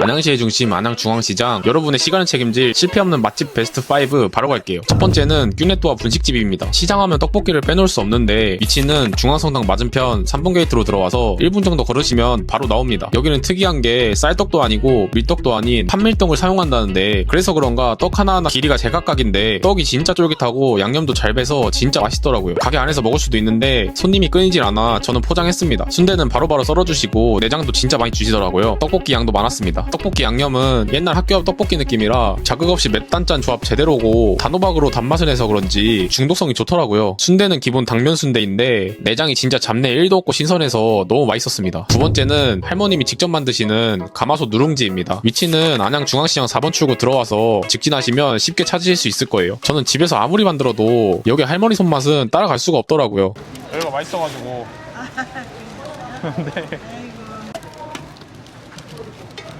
안양시의 중심 안양중앙시장. 여러분의 시간을 책임질 실패 없는 맛집 베스트 5 바로 갈게요. 첫 번째는 뀨네또와 분식집입니다. 시장하면 떡볶이를 빼놓을 수 없는데 위치는 중앙성당 맞은편 3번 게이트로 들어와서 1분 정도 걸으시면 바로 나옵니다. 여기는 특이한 게 쌀떡도 아니고 밀떡도 아닌 판밀떡을 사용한다는데 그래서 그런가 떡 하나하나 길이가 제각각인데 떡이 진짜 쫄깃하고 양념도 잘 배서 진짜 맛있더라고요. 가게 안에서 먹을 수도 있는데 손님이 끊이질 않아 저는 포장했습니다. 순대는 바로바로 썰어주시고 내장도 진짜 많이 주시더라고요. 떡볶이 양도 많았습니다 떡볶이 양념은 옛날 학교 앞 떡볶이 느낌이라 자극 없이 맵단짠 조합 제대로고 단호박으로 단맛을 내서 그런지 중독성이 좋더라고요. 순대는 기본 당면 순대인데 내장이 진짜 잡내 1도 없고 신선해서 너무 맛있었습니다. 두 번째는 할머님이 직접 만드시는 가마솥 누룽지입니다. 위치는 안양 중앙시장 4번 출구 들어와서 직진하시면 쉽게 찾으실 수 있을 거예요. 저는 집에서 아무리 만들어도 여기 할머니 손맛은 따라갈 수가 없더라고요. 여기가 맛있어가지고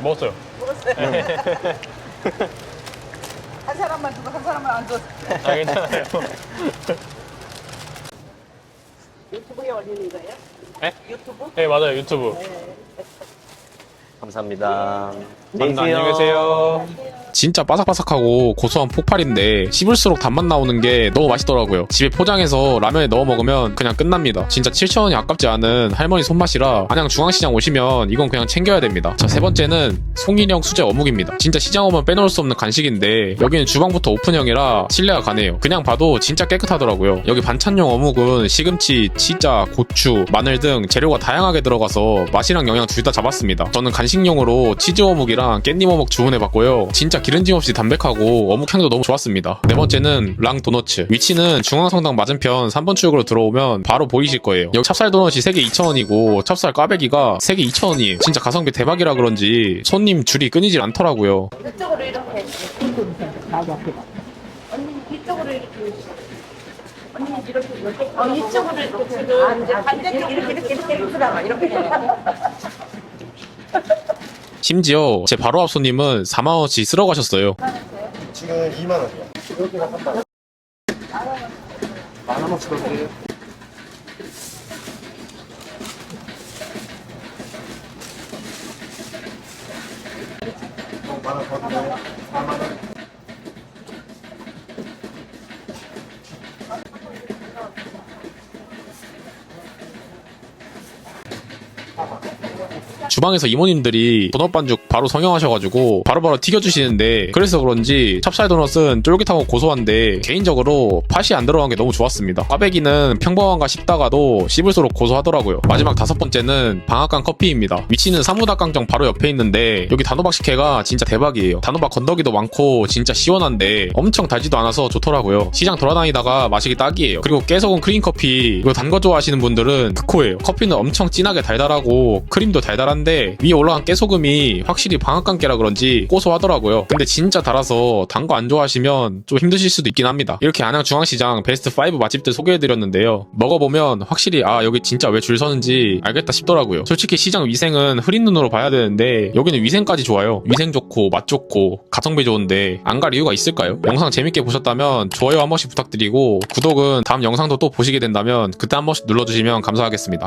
먹었어요 한 사람만 두고 한 사람만 안 줘. 아 괜찮아요 유튜브에 올리는 거예요? 네? 유튜브? 네 맞아요 유튜브 감사합니다. 안녕히 계세요. 진짜 바삭바삭하고 고소한 폭발인데 씹을수록 단맛 나오는 게 너무 맛있더라고요. 집에 포장해서 라면에 넣어 먹으면 그냥 끝납니다. 진짜 7,000원이 아깝지 않은 할머니 손맛이라 안양 중앙시장 오시면 이건 그냥 챙겨야 됩니다. 자, 세 번째는 송인형 수제 어묵입니다. 진짜 시장 오면 빼놓을 수 없는 간식인데 여기는 주방부터 오픈형이라 신뢰가 가네요. 그냥 봐도 진짜 깨끗하더라고요. 여기 반찬용 어묵은 시금치, 치자, 고추, 마늘 등 재료가 다양하게 들어가서 맛이랑 영양 둘 다 잡았습니다. 저는 간식용으로 치즈 어묵이랑 깻잎 어묵 주문해봤고요. 진짜 기름짐 없이 담백하고 어묵 향도 너무 좋았습니다. 네 번째는 랑 도너츠. 위치는 중앙성당 맞은편 3번 출구로 들어오면 바로 보이실 거예요. 여기 찹쌀 도넛이 3개 2,000원이고 찹쌀 꽈배기가 3개 2,000원이에요. 진짜 가성비 대박이라 그런지 손님 줄이 끊이질 않더라고요. 이쪽으로 이렇게. 언니 이쪽으로 이렇게. 언니 이렇게 이쪽으로 이렇게 지금 이제 반대쪽 이렇게 이렇게 이렇게 이렇게 이렇게. 심지어 제 바로 앞 손님은 4만원치 쓸어 가셨어요. 지금 2만 원이요. 여기가 한 만. 만 원어치 더 드려요. 어, 만원 더 드려요. 4만 원. 주방에서 이모님들이 도넛 반죽 바로 성형하셔가지고 바로바로 튀겨주시는데 그래서 그런지 찹쌀 도넛은 쫄깃하고 고소한데 개인적으로 팥이 안 들어간 게 너무 좋았습니다. 꽈배기는 평범한가 싶다가도 씹을수록 고소하더라고요. 마지막 다섯 번째는 방앗간 커피입니다. 위치는 사무닭강정 바로 옆에 있는데 여기 단호박 식혜가 진짜 대박이에요. 단호박 건더기도 많고 진짜 시원한데 엄청 달지도 않아서 좋더라고요. 시장 돌아다니다가 마시기 딱이에요. 그리고 깨소금 크림 커피 이거 단 거 좋아하시는 분들은 극호예요. 커피는 엄청 진하게 달달하고 크림도 달달한 데 위에 올라간 깨소금이 확실히 방앗간 깨라 그런지 고소하더라고요. 근데 진짜 달아서 단 거 안 좋아하시면 좀 힘드실 수도 있긴 합니다. 이렇게 안양 중앙시장 베스트 5 맛집들 소개해드렸는데요. 먹어보면 확실히 아 여기 진짜 왜 줄 서는지 알겠다 싶더라고요. 솔직히 시장 위생은 흐린 눈으로 봐야 되는데 여기는 위생까지 좋아요. 위생 좋고 맛 좋고 가성비 좋은데 안 갈 이유가 있을까요? 영상 재밌게 보셨다면 좋아요 한 번씩 부탁드리고 구독은 다음 영상도 또 보시게 된다면 그때 한 번씩 눌러주시면 감사하겠습니다.